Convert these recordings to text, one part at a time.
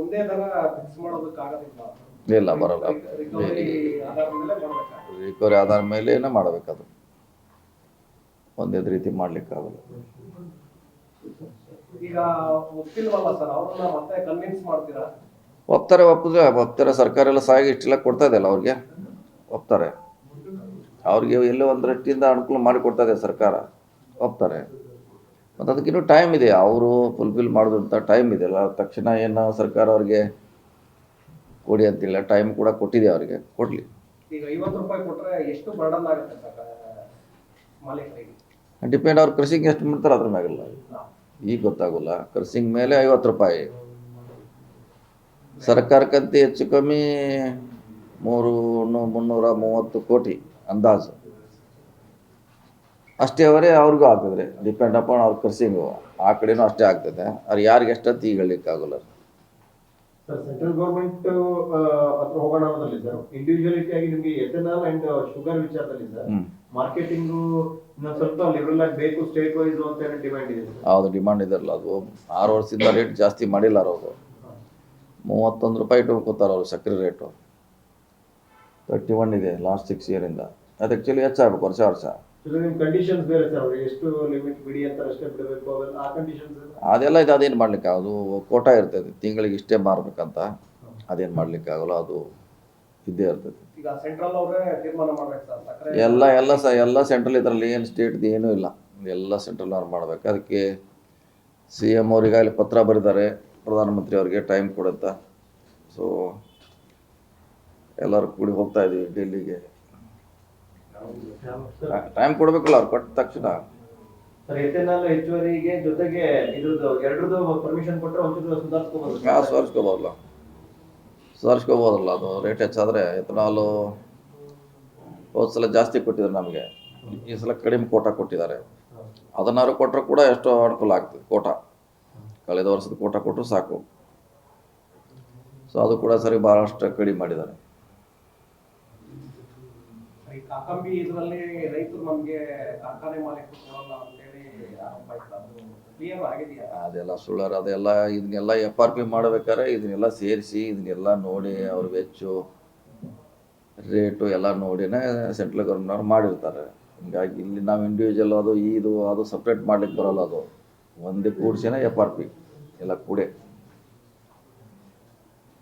ಒಂದೇ ಫಿಕ್ಸ್ ಇಲ್ಲ ಬರಲ್ಲ. ರಿಕವರಿ ಆಧಾರ್ ರಿಕವರಿ ಮೇಲೇನೆ ಮಾಡಬೇಕದು ಒಂದೇ ರೀತಿ ಮಾಡ್ಲಿಕ್ಕಾಗಲ್ಲ. ಈಗ ಒಪ್ಪಿಲ್ವಲ್ಲ ಸರ್ ಅವ್ರನ್ನ ಮತ್ತೆ ಕನ್ವಿನ್ಸ್ ಮಾಡ್ತೀರಾ? ಒಪ್ತಾರೆ ಒಪ್ಪಿದ್ರೆ ಒಪ್ತಾರೆ. ಸರ್ಕಾರ ಎಲ್ಲ ಸಹಾಯ ಇಷ್ಟೆಲ್ಲ ಕೊಡ್ತಾ ಇದೆಯಲ್ಲ ಅವ್ರಿಗೆ? ಒಪ್ತಾರೆ. ಅವ್ರಿಗೆ ಎಲ್ಲೋ ಒಂದು ರಟ್ಟಿಯಿಂದ ಅನುಕೂಲ ಮಾಡಿ ಕೊಡ್ತಾ ಇದೆ ಸರ್ಕಾರ. ಒಪ್ತಾರೆ. ಮತ್ತು ಅದಕ್ಕಿನ್ನೂ ಟೈಮ್ ಇದೆ. ಅವರು ಫುಲ್ಫಿಲ್ ಮಾಡೋದಂತ ಟೈಮ್ ಇದೆ ಅಲ್ಲ. ತಕ್ಷಣ ಏನು ಸರ್ಕಾರ ಅವ್ರಿಗೆ ಕೊಡಿ ಅಂತಿಲ್ಲ. ಟೈಮ್ ಕೂಡ ಕೊಟ್ಟಿದೆ ಅವರಿಗೆ. ಕೊಡಲಿ. ಡಿಪೆಂಡ್ ಅವ್ರು ಕೃಷಿಗೆ ಎಷ್ಟು ಮಾಡ್ತಾರೆ ಅದ್ರ ಮ್ಯಾಗಲ್ಲ. ಈಗ ಗೊತ್ತಾಗೋಲ್ಲ. ಕೃಷಿಂಗ್ ಮೇಲೆ ಐವತ್ತು ರೂಪಾಯಿ. ಸರ್ಕಾರಕ್ಕಂತ ಹೆಚ್ಚು ಕಮ್ಮಿ ಮೂರು ಮುನ್ನೂರ ಮೂವತ್ತು ಕೋಟಿ ಅಂದಾಜು. ಅಷ್ಟೇ ಅವರೇ ಅವ್ರಿಗೂ ಆಗ್ತದೆ. ಡಿಪೆಂಡ್ ಅಪಾನ್ ಅವ್ರ ಕರ್ಸಿಂಗು ಆ ಕಡೆನೂ ಅಷ್ಟೇ ಆಗ್ತದೆ. ಅವ್ರು ಯಾರಿಗೆ ಎಷ್ಟಂತ ಈಗ ಹೇಳಲಿಕ್ಕಾಗಲ್ಲ ಸೆಂಟ್ರಲ್ ಗೌರ್ಮೆಂಟ್ ಹತ್ರ ಹೋಗೋಣ ಅನ್ನೋದ್ರಲ್ಲಿ ಸರ್ ಇಂಡಿವಿಜುವಲಿಟಿ ಆಗಿ ನಿಮಗೆ ಎಥೆನಾಲ್ ಅಂಡ್ ಶುಗರ್ ವಿಚಾರದಲ್ಲಿ ಸರ್ ಮಾರ್ಕೆಟಿಂಗ್ ಇನ್ನೊಂದ್ ಸ್ವಲ್ಪ ಲಿಬರಲ್ ಆಗಿ ಬೇಕು ಸ್ಟೇಟ್ ವೈಸ್ ಅಂತ ಹೇಳಿ ಡಿಮ್ಯಾಂಡ್ ಇದೆ ಹೌದು ಅದು. ಆರು ವರ್ಷದಿಂದ ರೇಟ್ ಜಾಸ್ತಿ ಮಾಡಿಲ್ಲ ಅವರು ಮೂವತ್ತೊಂದು ರೂಪಾಯಿ ಇಟ್ಕೊತಾರೆ ಅವರು ಸಕ್ಕರೆ ರೇಟು ತರ್ಟಿ ಒನ್ ಇದೆ ಲಾಸ್ಟ್ ಸಿಕ್ಸ್ ಇಯರಿಂದ ಅದು ಆ್ಯಕ್ಚುಲಿ ಹೆಚ್ಚಾಗಬೇಕು ವರ್ಷ ವರ್ಷ. ಸೊ ನಿಮ್ ಕಂಡೀಷನ್ಸ್ ಬೇರೆ ಸರ್ ಅವ್ರಿಗೆ ಎಷ್ಟು ಲಿಮಿಟ್ ಬಿಡಿ ಅಂತ ಅಷ್ಟೇ ಬಿಡಬೇಕು ಅವೆಲ್ಲ ಆ ಕಂಡೀಷನ್ಸ್ ಅದೆಲ್ಲ ಇದು ಅದೇನು ಮಾಡ್ಲಿಕ್ಕೆ ಅದು ಕೋಟ ಇರ್ತದೆ ತಿಂಗಳಿಗೆ ಇಷ್ಟೇ ಮಾರ್ಬೇಕಂತ ಅದೇನು ಮಾಡ್ಲಿಕ್ಕೆ ಆಗಲ್ಲ ಅದು ಇದ್ದೇ ಇರ್ತದೆ. ಈಗ ಸೆಂಟ್ರಲ್ ಅವರೇ ತೀರ್ಮಾನ ಮಾಡ್ಬೇಕು ಸರ್ ಸಕ್ಕರೆ ಎಲ್ಲ ಎಲ್ಲ ಸ ಎಲ್ಲ ಸೆಂಟ್ರಲ್ ಇದರಲ್ಲಿ ಏನು ಸ್ಟೇಟ್ದು ಏನೂ ಇಲ್ಲ. ಎಲ್ಲ ಸೆಂಟ್ರಲ್ ಅವ್ರು ಮಾಡ್ಬೇಕು. ಅದಕ್ಕೆ ಸಿ ಎಂ ಅವ್ರಿಗಾಗಲಿ ಪತ್ರ ಬರೆದಿದ್ದಾರೆ ಪ್ರಧಾನಮಂತ್ರಿ ಅವರಿಗೆ ಟೈಮ್ ಕೊಡುತ್ತಾ ಸೊ ಎಲ್ಲರೂ ಕೂಡಿ ಹೋಗ್ತಾ ಇದೀವಿ ಡೆಲ್ಲಿಗೆ. ಟೈಮ್ ಕೊಡ್ಬೇಕಲ್ಲ ಅವ್ರು ಕೊಟ್ಟ ತಕ್ಷಣ. ಹೆಚ್ಚುವರಿಗೆ ಜೊತೆಗೆ ಎರಡರದ್ದು ಪರ್ಮಿಷನ್ ಕೊಟ್ಟರೆ ಒಂಚೂರು ಸುಧಾರಿಸ್ಕೋಬಹುದು ಹಾಂ ಸುಧಾರಿಸ್ಕೋಬೋದಲ್ಲ. ಸುಧಾರಿಸ್ಕೋಬೋದಲ್ಲ ಅದು ರೇಟ್ ಹೆಚ್ಚಾದರೆ ಎಥನಾಲು ಹೋದ ಸಲ ಜಾಸ್ತಿ ಕೊಟ್ಟಿದ್ದಾರೆ ನಮಗೆ. ಈ ಸಲ ಕಡಿಮೆ ಕೋಟ ಕೊಟ್ಟಿದ್ದಾರೆ. ಅದನ್ನಾರು ಕೊಟ್ಟರು ಕೂಡ ಎಷ್ಟೋ ಅನುಕೂಲ ಆಗ್ತದೆ ಕೋಟ. ಕಳೆದ ವರ್ಷದ ಕೋಟ ಕೊಟ್ಟರು ಸಾಕು. ಸೊ ಅದು ಕೂಡ ಸರಿ ಭಾಳಷ್ಟು ಕಡಿಮೆ ಮಾಡಿದ್ದಾರೆ. ಈ ಕಾಕಂಬಿ ಇದರಲ್ಲಿ ರೈತರು ನಮ್ಗೆ ಕಾರ್ಖಾನೆ ಮಾಲೀಕರು ಕೊಡಲ್ಲ ಅಂತೇಳಿ ಅದು ಅದೆಲ್ಲ ಸುಳ್ಳಾರ, ಅದೆಲ್ಲ ಇದನ್ನೆಲ್ಲ ಎಫ್ ಆರ್ ಪಿ ಮಾಡ್ಬೇಕಾರೆ ಇದನ್ನೆಲ್ಲ ಸೇರಿಸಿ, ಇದನ್ನೆಲ್ಲ ನೋಡಿ ಅವ್ರ ವೆಚ್ಚು, ರೇಟು ಎಲ್ಲ ನೋಡಿನೇ ಸೆಂಟ್ರಲ್ ಗೌರ್ಮೆಂಟ್ನವ್ರು ಮಾಡಿರ್ತಾರೆ. ಹಿಂಗಾಗಿ ಇಲ್ಲಿ ನಾವು ಇಂಡಿವಿಜುವಲ್ ಅದು, ಇದು ಅದು ಸಪ್ರೇಟ್ ಮಾಡ್ಲಿಕ್ಕೆ ಬರೋಲ್ಲ ಅದು. ಒಂದೇ ಕೂಡ್ಸಿನ ಎಫ್ ಆರ್ ಪಿ ಎಲ್ಲ ಕೂಡೆ.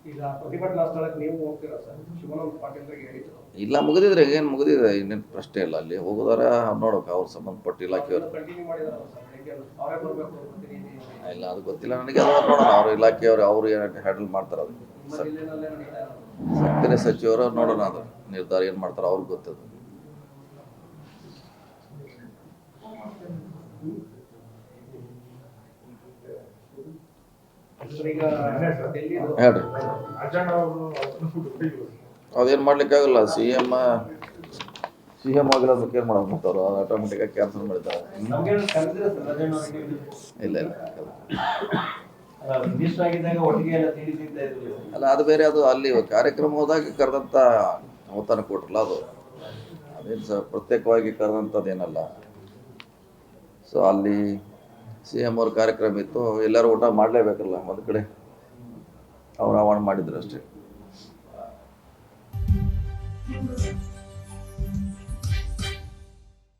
ಈಗ ಪ್ರತಿಭಟನಾ ಸ್ಥಳಕ್ಕೆ ನೀವು ಹೋಗ್ತೀರಾ ಸರ್? ಶಿವಾನಂದ ಪಾಟೀಲ್ರಿಗೆ ಹೇಳಿದ್ರು. ಇಲ್ಲ ಮುಗಿದಿದ್ರೆ ಏನು ಮುಗಿದಿದೆ? ಇನ್ನೇನು ಪ್ರಶ್ನೆ ಇಲ್ಲ ಅಲ್ಲಿ. ಹೋಗೋದಾರ ನೋಡ್ಬೇಕು ಅವ್ರು ಸಂಬಂಧಪಟ್ಟ ಇಲಾಖೆಯವರು. ಕಂಟಿನ್ಯೂ ಮಾಡಿದಾರಲ್ಲ ಸರ್ ಬೆಳಿಗ್ಗೆ ಅವರೇ ಬರಬೇಕು ಪ್ರತಿನಿಧಿ ಇಲ್ಲ ಅದು ಗೊತ್ತಿಲ್ಲ ನನಗೆ. ಅದು ನೋಡೋಣ. ಅವ್ರ ಇಲಾಖೆಯವರು ಅವರು ಏನು ಹ್ಯಾಂಡಲ್ ಮಾಡ್ತಾರೆ ಅದು ನಿಮ್ಮ ಜಿಲ್ಲೆನಲ್ಲೇ ನಡೀತಾ ಇರೋದು. ಸಕ್ಕರೆ ಸಚಿವರು ನೋಡೋಣ ಅದು. ನಿರ್ಧಾರ ಏನು ಮಾಡ್ತಾರೆ ಅವ್ರಿಗೆ ಗೊತ್ತದು ಸರ್, ಈಗ ಡೆಲ್ಲಿದು ಹೇಳ್ರಿ. ಅದೇನು ಮಾಡ್ಲಿಕ್ಕಾಗಲ್ಲ ಸಿ ಎಂ ಸಿ ಎಂ ಆಗಿರೋದಕ್ಕೆ ಏನು ಮಾಡೋದು ಮತ್ತೆ ಅವರು ಆಟೋಮೆಟಿಕಾಗಿ ಕ್ಯಾನ್ಸಲ್ ಮಾಡಿದ್ದಾರೆ. ಇಲ್ಲ ಇಲ್ಲ ಅಲ್ಲ ಅದು ಬೇರೆ ಅದು ಅಲ್ಲಿ ಕಾರ್ಯಕ್ರಮ ಹೋದಾಗ ಕರೆದಂಥ ಅವತಾನ ಕೊಟ್ರಲ್ಲ ಅದು. ಅದೇನು ಸ ಪ್ರತ್ಯೇಕವಾಗಿ ಕರೆದಂಥದ್ದೇನಲ್ಲ ಸೊ ಅಲ್ಲಿ ಸಿ ಎಂ ಅವ್ರ ಕಾರ್ಯಕ್ರಮ ಇತ್ತು ಎಲ್ಲರೂ ಊಟ ಮಾಡಲೇಬೇಕಲ್ಲ ಒಂದು ಕಡೆ. ಅವ್ರು ಆಹ್ವಾನ ಮಾಡಿದ್ರು ಅಷ್ಟೇ.